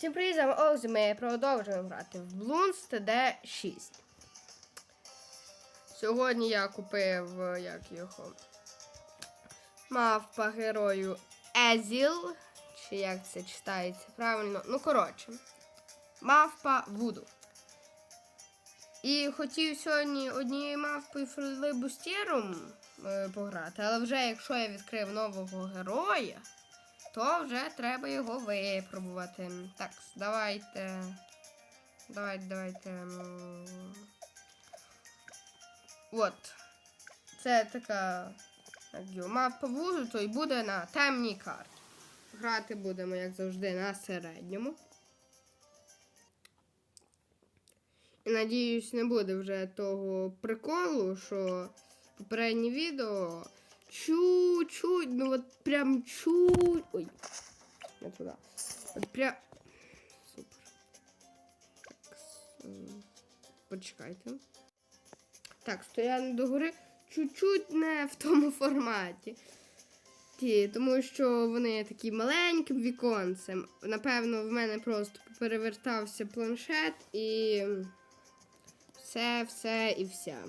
Всім привіт, з Олексій, ми продовжуємо грати в Bloons TD 6. Сьогодні я купив як його мавпа герою Езіл. Чи як це читається правильно? Ну, коротше, мавпа Вуду. І хотів сьогодні однією мавпою флибустіром е, пограти, але вже якщо я відкрив нового героя, то вже треба його випробувати. Так, давайте. Давайте, давайте. От. Це така мапа вузу, то й буде на темній карті. Грати будемо, як завжди, на середньому. І надіюсь, не буде вже того приколу, що попереднє відео чуть-чуть, ну от прям чуть. Ой, не туди. От прям. Супер. Так. Почекайте. Так, стояли догори чуть-чуть не в тому форматі. Ті, тому що вони такі маленьким віконцем. Напевно, в мене просто перевертався планшет і все, все і вся.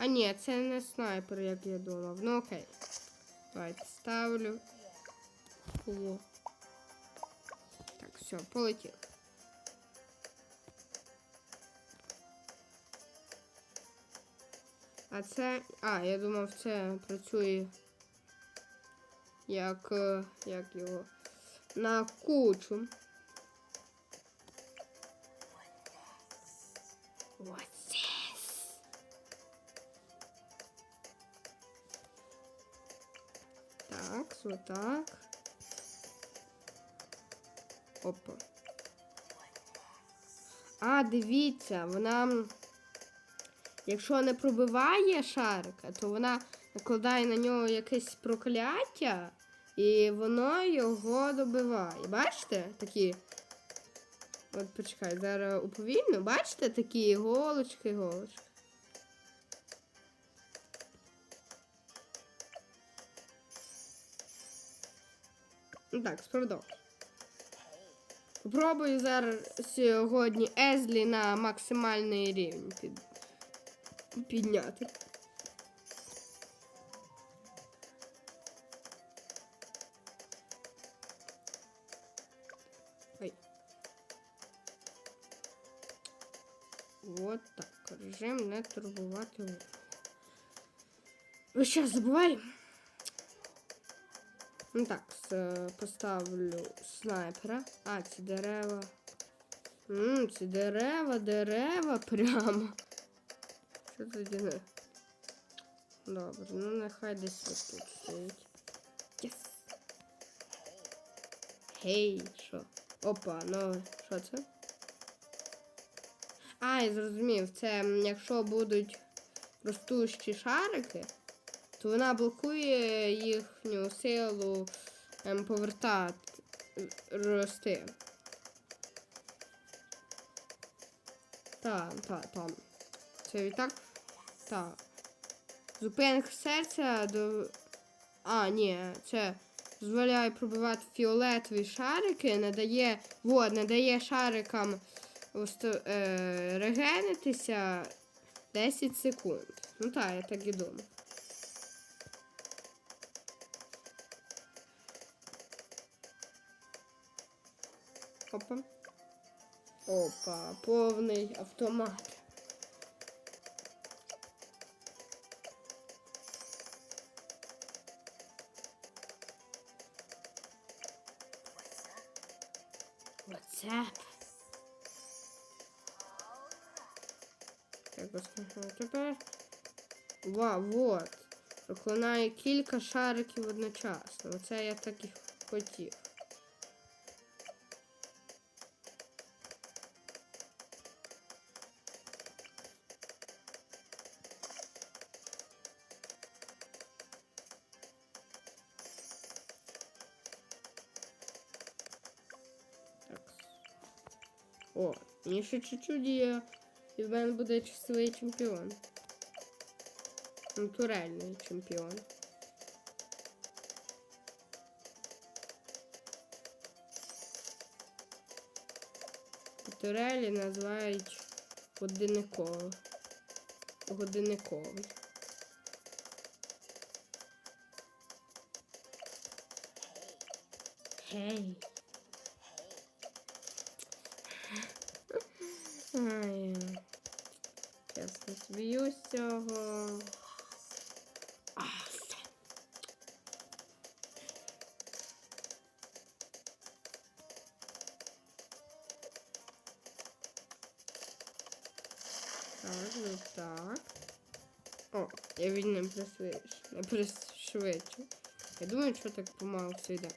А ні, це не снайпер, як я думав. Ну окей. Давайте ставлю. Є. Так, все, полетів. А це. А, я думав, це працює як. е, як його. На кучу. Вот так. Опа. А, дивіться, вона. Якщо не пробиває шарика, то вона накладає на нього якесь прокляття, і воно його добиває. Бачите? Такі. От почекай, зараз уповільно. Бачите такі голочки, голочки. Ну так, справедливо. Попробую зараз сьогодні Езлі на максимальний рівень під... підняти. Ой. Вот так. Режим не турбувати. увагу. Ви що, забувай? Ну так, с- Поставлю снайпера. А, ці дерева. Ммм, ці дерева, дерева прямо. Що тоді не? Добре, ну нехай десь ось тут стоїть. Єс. Гей, що? Опа, ну що це? А, я зрозумів, це якщо будуть ростущі шарики, то вона блокує їхню силу повертати рости. Так, так, так. Це і так? Зупинка серця до. А, ні, це дозволяє пробивати фіолетові шарики, не дає. Вот, не дає шарикам е, регенитися 10 секунд. Ну так, я так і думав. Опа. Опа, повний автомат. WhatsApp. Так, послухаємо тепер. Ва, вот. Проклинає кілька шариків одночасно. Оце я так і хотів. Мені ще чуть-чуть є. І в мене буде часовий чемпіон. Натуральний чемпіон. турелі називають годинниково. Годинниковий. Гей. Ай. Чесно, сміюсь з цього. А, все. Так, ну так. О, я пришвидшу. Не пришвидшу. Я думаю, що так помалу все йде.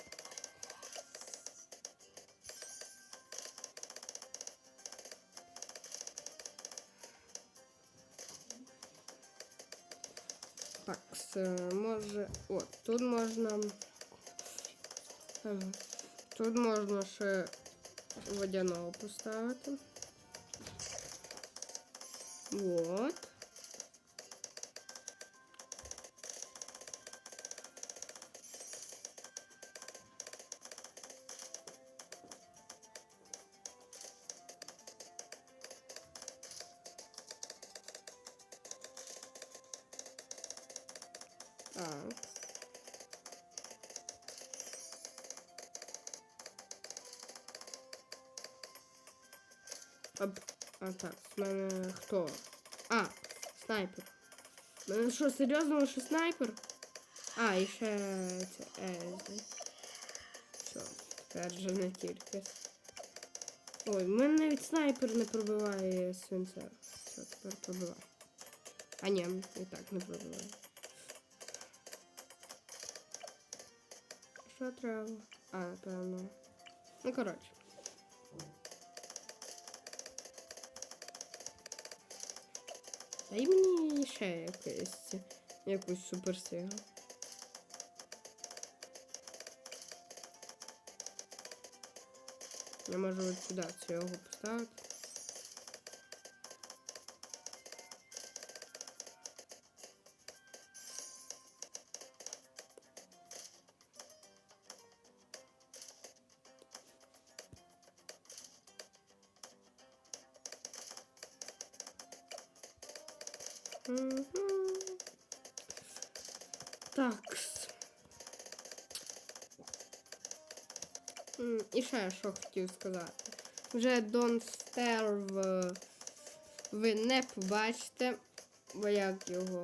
Так, с- може. Тут можна. Тут можна ще водяного поставити. Вот. Так. Оп. А так, з мене хто? А, снайпер. У мене що, серйозно, що снайпер? А, і ще це Езі. Все, тепер вже не тільки. Ой, в мене навіть снайпер не пробиває свинця. Все, тепер пробиває. А ні, і так не пробиває. Треба? А, напевно. Ну, коротше. Дай мені ще якусь, якусь суперсилу. Я можу от сюди цього поставити. І ще що хотів сказати. Вже Don't Starve ви не побачите, бо як його.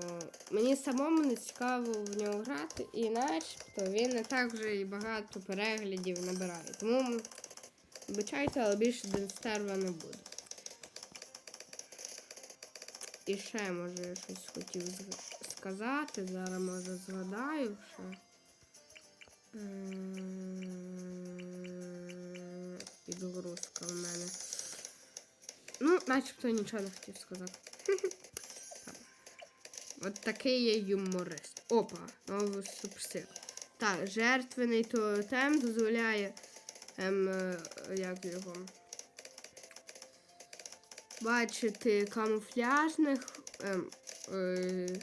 Мені самому не цікаво в нього грати, і начебто він не так вже і багато переглядів набирає. Тому вибачайте, але більше Starve не буде. І ще, може, я щось хотів сказати. Зараз, може, згадаю ще. Підгрузка в мене. Ну, начебто нічого не хотів сказати. От такий є юморист. Опа, новий суперсил. Так, жертвений тотем дозволяє. Ем, е, як його бачити камуфляжних, ем, е,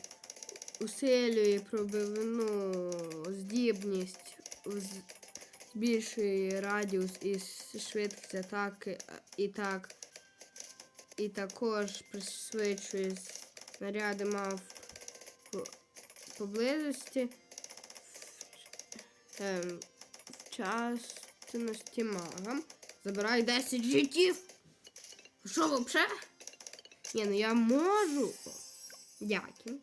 усилює пробивну здібність, збільшує радіус і швидкість атаки, і так, і також пришвидшує снаряди мав по- поблизості. Ем, в магам. Забирай 10 життів. Що вообще? Ні, ну я можу. Дякую.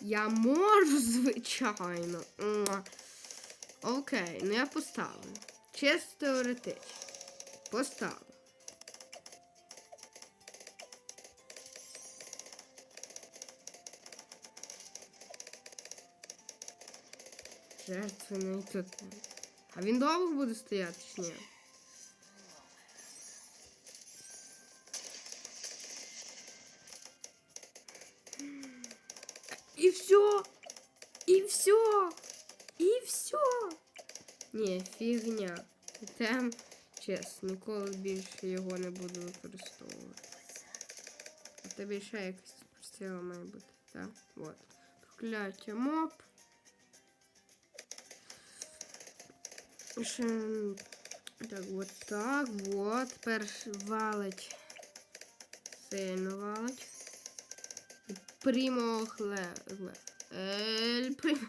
Я можу, звичайно. Окей, ну я поставлю. Чисто теоретично. Поставлю. не тут. А він довго буде стояти чи ні? Фігня. Тем, чесно, ніколи більше його не буду використовувати. А тобі ще якась суперсила має бути, так? От. Прокляття моб. Ще Так, от так, от. Тепер ж валить. Сильно валить. Прямо гле. Ель прямо.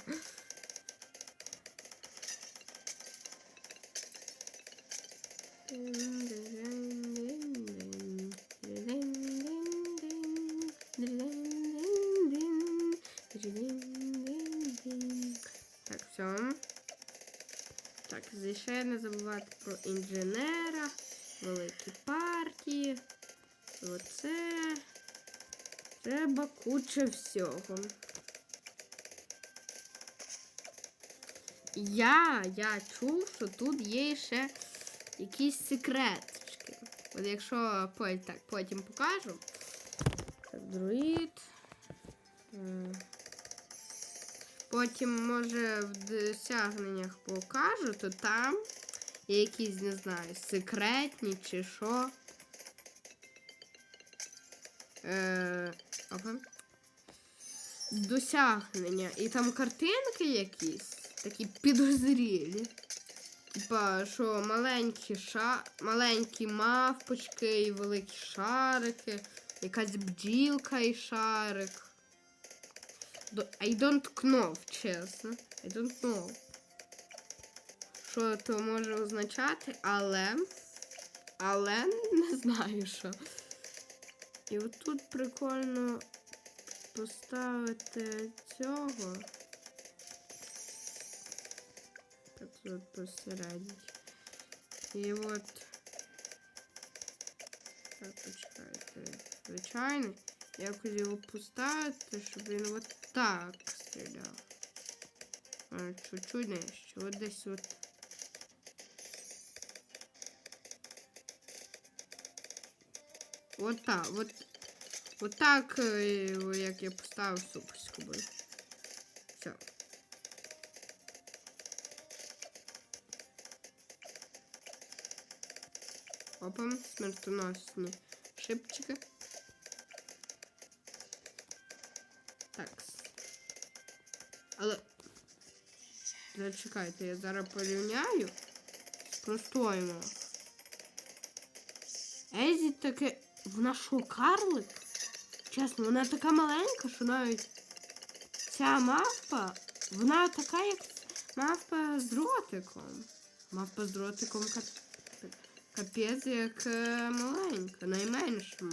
Так, все. Так, ще не забувати про інженера, великі партії. Оце. Треба куча всього. Я, я чув, що тут є ще якісь секреточки. От якщо так, потім покажу. Так, друїд. Потім, може, в досягненнях покажу, то там є якісь, не знаю, секретні чи що. Е. Досягнення. І там картинки якісь, такі підозрілі. Типа, що маленькі ша... маленькі мавпочки і великі шарики, якась бджілка і шарик. I don't know, чесно. I don't know. Що то може означати, але. Але не знаю що. І отут прикольно поставити цього. Тут посередній. І от. Так, почекайте. Звичайно. Якось його поставити, щоб він от так стріляв. Чуть-чуть нижче. От десь от. От так, от. От так, як я поставив суперську буде. Опа, смертоносні шипчики. Так. Але. Зачекайте, я зараз порівняю. Спростуємо. Езі таке. Вона що, карлик? Чесно, вона така маленька, що навіть ця мавпа, вона така, як мавпа з дротиком. Мавпа з дротиком кап- капець як е, маленька, найменша.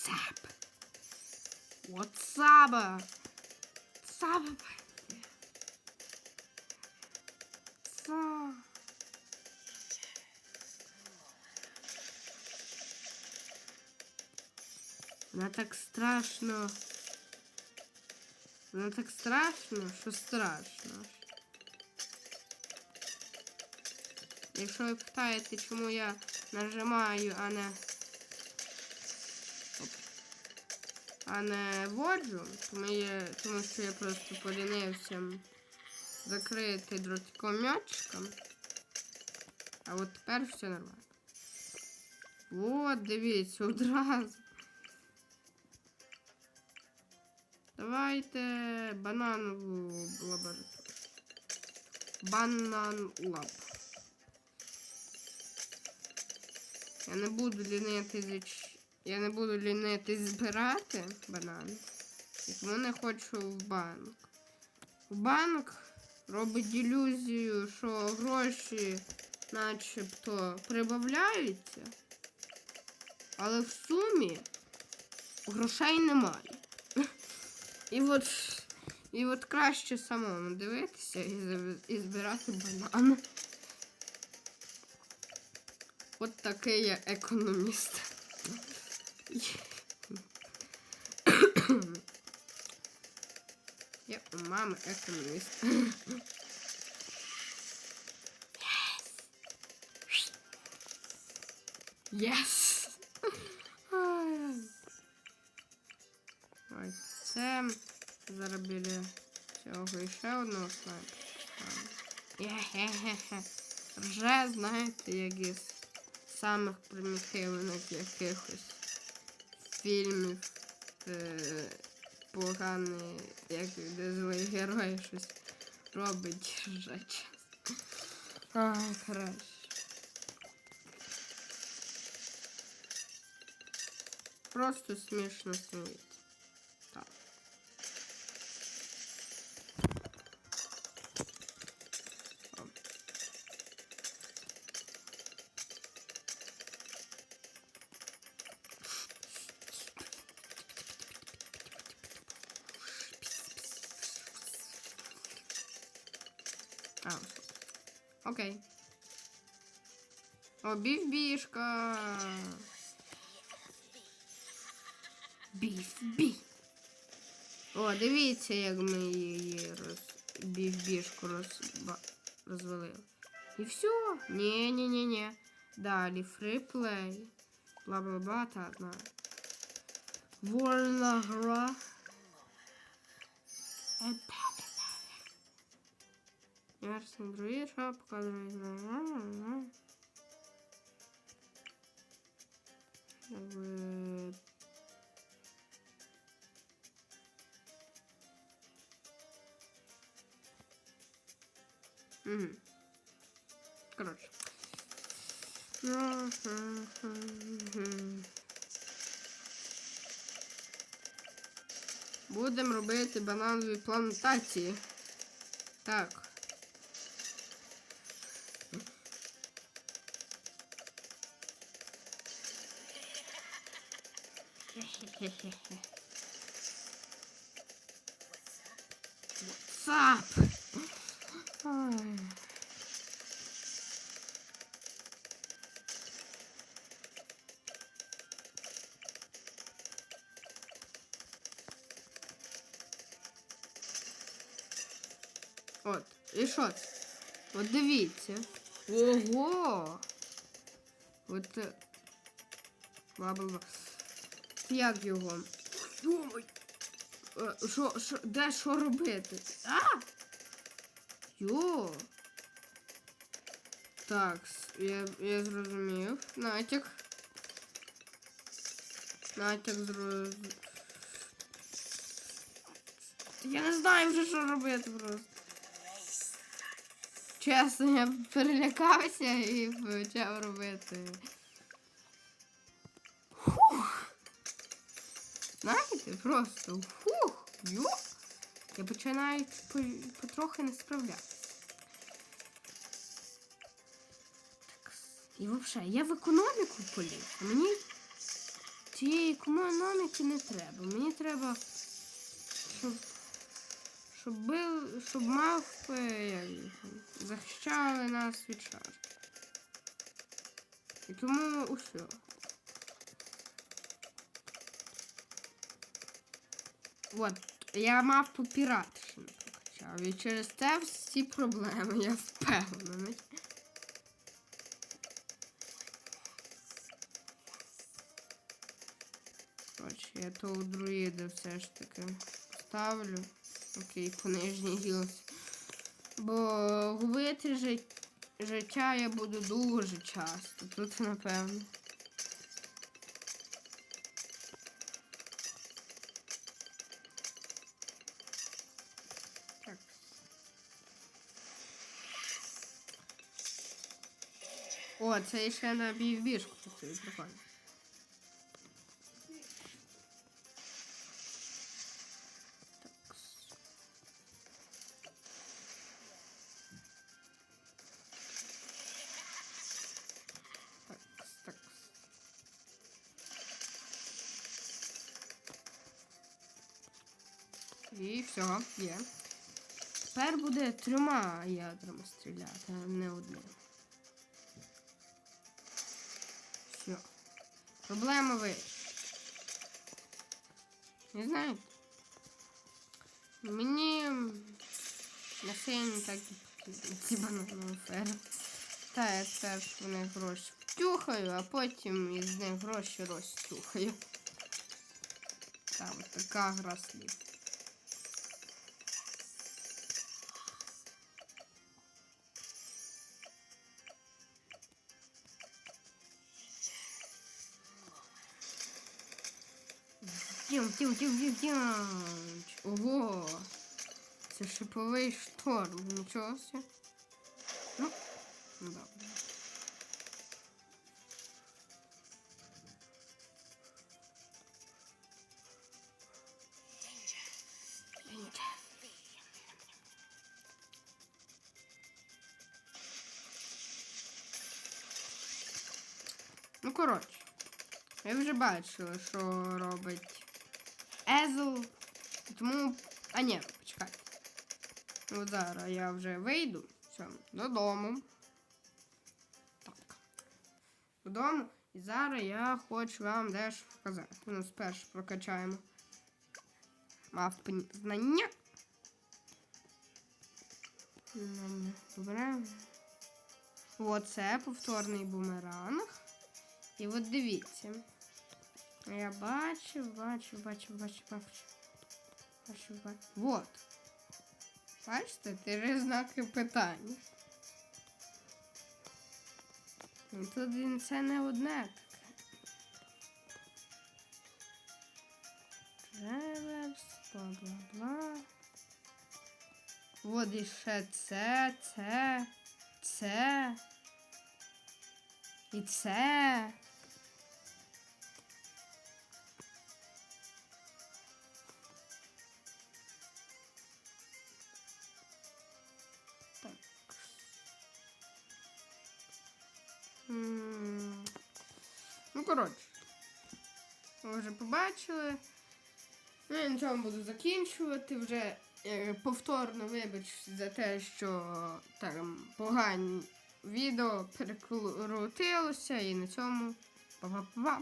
What's up? What's up? What's up? What's up? Вона так страшно. Вона так страшно, що страшно. Якщо ви питаєте, чому я нажимаю, а не. А не воджу, тому, я, тому що я просто полінився закрити дротиком м'ячиком. А от тепер все нормально. От, дивіться, одразу. Давайте бананову лабораторію. Банан лаб. Я не буду лінитись. Я не буду лінитись збирати банани. І тому не хочу в банк. В банк робить ілюзію, що гроші начебто прибавляються, але в сумі грошей немає. І от, і от краще самому дивитися і збирати банани. От такий я економіст. Я у мами економіст. Єс! Ай. Ой, це зараз біля цього іще одного снайпера. Є-хе-хе-хе. Вже, знаєте, як із самих примітивних якихось фільмів е, поганий, як де злий герой щось робить вже час. Ай, краще. Просто смішно сниться. О, біф-бішка. Біф-бі. О, дивіться, як ми її роз... біф-бішку розба... розвалили. І все. Ні-ні-ні-ні. Далі фриплей. Бла-бла-бла, так, знаю. Вольна гра. Ясно, другі що показує. Якби... Угу. Коротше. Будемо робити бананові плантації. Так. What's up? От, і що? От дивіться. Ого! От. е, Бла-бла-бла. Як його? Йомай! Е, Що, що, де що робити? А! Йо! Так, я, я зрозумів. Натяк. Натяк зроз... Я не знаю вже, що робити просто. Чесно, я перелякався і почав робити. Знаєте, просто фух, йо. Я починаю потрохи не справлятися. І взагалі, я в економіку поліз. Мені цієї економіки не треба. Мені треба, щоб, щоб, бил, щоб мавпи захищали нас від шарки. І тому усе. От, я мав по пірат ще не прокачав. І через те всі проблеми, я впевнений. Коротше, я того друїда все ж таки ставлю. Окей, по нижній. Бо губити жит- життя я буду дуже часто. Тут напевно. О, це ще на бівбішку працює, прикольно. І все, є. Тепер буде трьома ядрами стріляти, а не одним. Проблема вирішена. Не знаю. Мені на сильно так потрібні ці бананові ферми. Та я теж в них гроші втюхаю, а потім із них гроші розтюхаю. Там така гра слів. Тім, тім, тім, тім, тім. Ого. Це шиповий шторм. Нічого себе. Ну, добре. Ну, коротше, ви вже бачили, що робить Езл. Тому. А ні, почекайте. Ну, зараз я вже вийду. Все, додому. Так. Додому. І зараз я хочу вам дещо показати. Ну, спершу прокачаємо мавпині знання. Добре. Оце повторний бумеранг. І от дивіться. Я бачу, бачу, бачу, бачу, бачу. Бачу, бачу. Вот. Бачите, три знаки питання. Ну, тут він це не одне таке. Реверс, бла-бла-бла. От іще це, це, це. І це. Побачили. Ну, я на цьому буду закінчувати. Вже е, повторно вибач за те, що там погані відео перекрутилося і на цьому па-па-па.